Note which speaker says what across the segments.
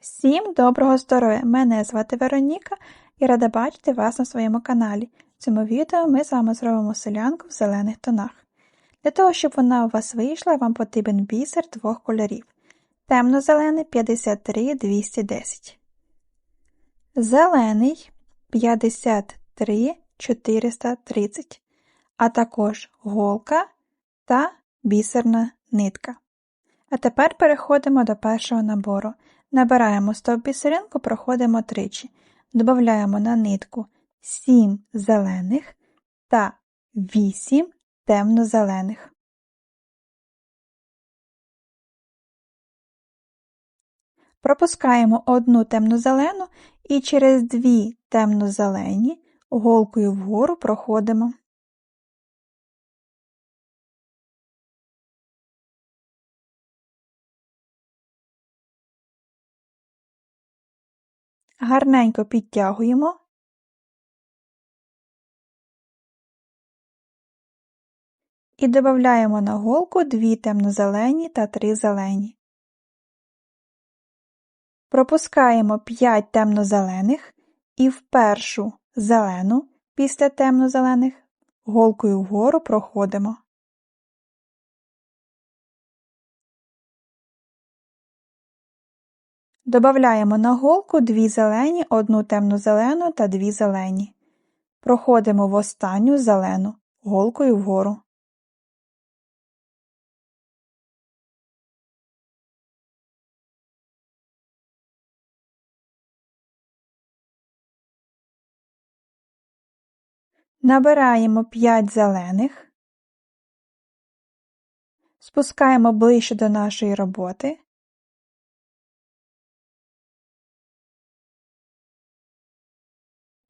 Speaker 1: Всім доброго здоров'я! Мене звати Вероніка і рада бачити вас на своєму каналі. В цьому відео ми з вами зробимо селянку в зелених тонах. Для того, щоб вона у вас вийшла, вам потрібен бісер двох кольорів. Темно-зелений 53 210. Зелений 53 430, а також голка та бісерна нитка. А тепер переходимо до першого набору. Набираємо стовп бісеринку, проходимо тричі. Додаємо на нитку 7 зелених та 8 темно-зелених. Пропускаємо одну темно-зелену і через дві темно-зелені голкою вгору проходимо. Гарненько підтягуємо. І додаємо на голку дві темно-зелені та три зелені. Пропускаємо 5 темно-зелених і в першу зелену після темно-зелених голкою вгору проходимо. Добавляємо на голку дві зелені, одну темно-зелену та дві зелені. Проходимо в останню зелену голкою вгору. Набираємо 5 зелених, спускаємо ближче до нашої роботи.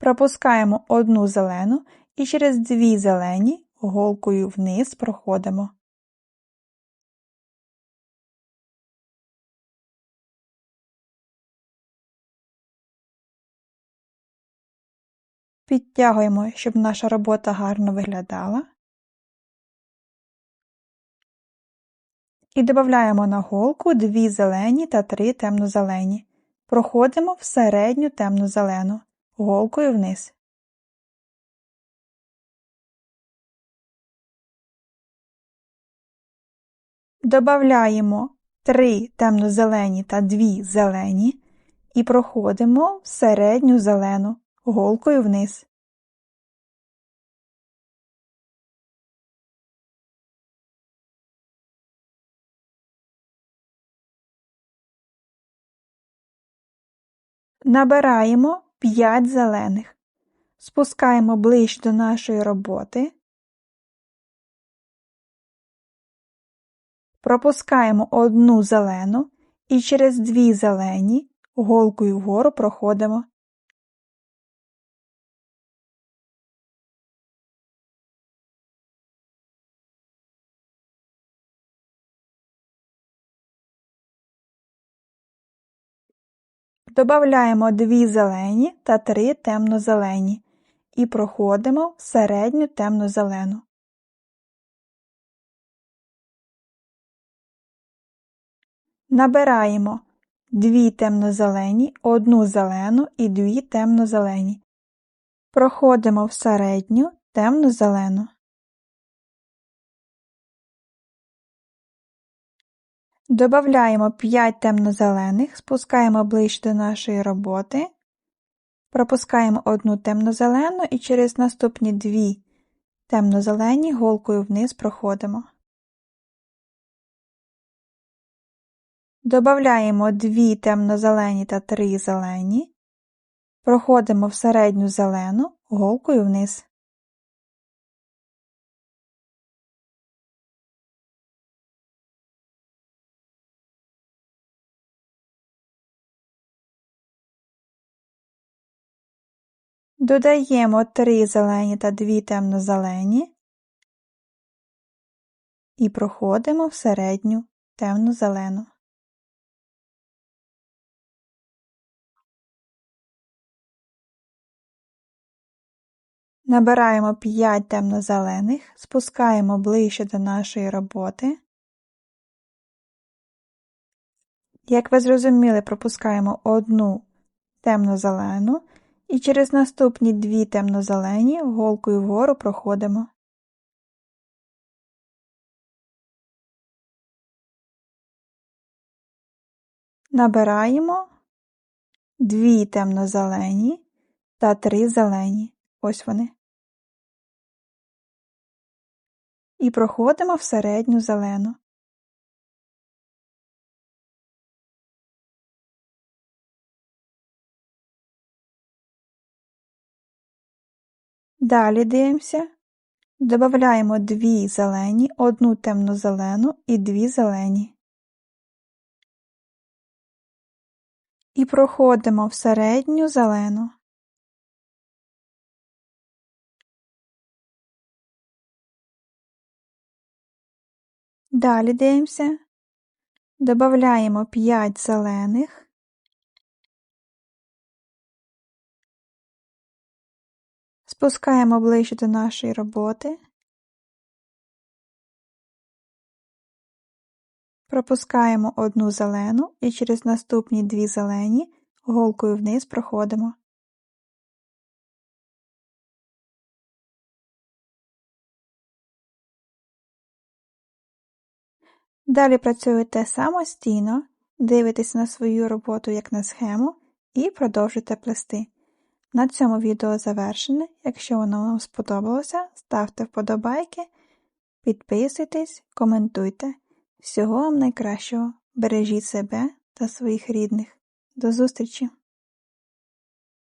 Speaker 1: Пропускаємо одну зелену і через дві зелені голкою вниз проходимо. Підтягуємо, щоб наша робота гарно виглядала. І додаємо на голку дві зелені та три темно-зелені. Проходимо в середню темно-зелену голкою вниз. Добавляємо 3 темно-зелені та 2 зелені і проходимо в середню зелену голкою вниз. Набираємо 5 зелених. Спускаємо ближче до нашої роботи. Пропускаємо одну зелену і через дві зелені голкою вгору проходимо. Добавляємо дві зелені та три темно-зелені і проходимо в середню темно-зелену. Набираємо дві темно-зелені, одну зелену і дві темно-зелені. Проходимо в середню темно-зелену. Добавляємо 5 темно-зелених, спускаємо ближче до нашої роботи, пропускаємо одну темно-зелену і через наступні дві темно-зелені голкою вниз проходимо. Добавляємо 2 темно-зелені та 3 зелені, проходимо в середню зелену голкою вниз. Додаємо 3 зелені та 2 темно-зелені. І проходимо в середню темно-зелену. Набираємо 5 темно-зелених, спускаємо ближче до нашої роботи. Як ви зрозуміли, пропускаємо одну темно-зелену і через наступні дві темно-зелені голкою вгору проходимо. Набираємо дві темно-зелені та три зелені. Ось вони. І проходимо в середню зелену. Далі дивимося. Додаємо дві зелені, одну темно-зелену і дві зелені. І проходимо в середню зелену. Далі дивимося. Додаємо 5 зелених. Спускаємо ближче до нашої роботи. Пропускаємо одну зелену і через наступні дві зелені голкою вниз проходимо. Далі працюєте самостійно, дивитесь на свою роботу як на схему і продовжуйте плести. На цьому відео завершене. Якщо воно вам сподобалося, ставте вподобайки, підписуйтесь, коментуйте. Всього вам найкращого! Бережіть себе та своїх рідних. До зустрічі!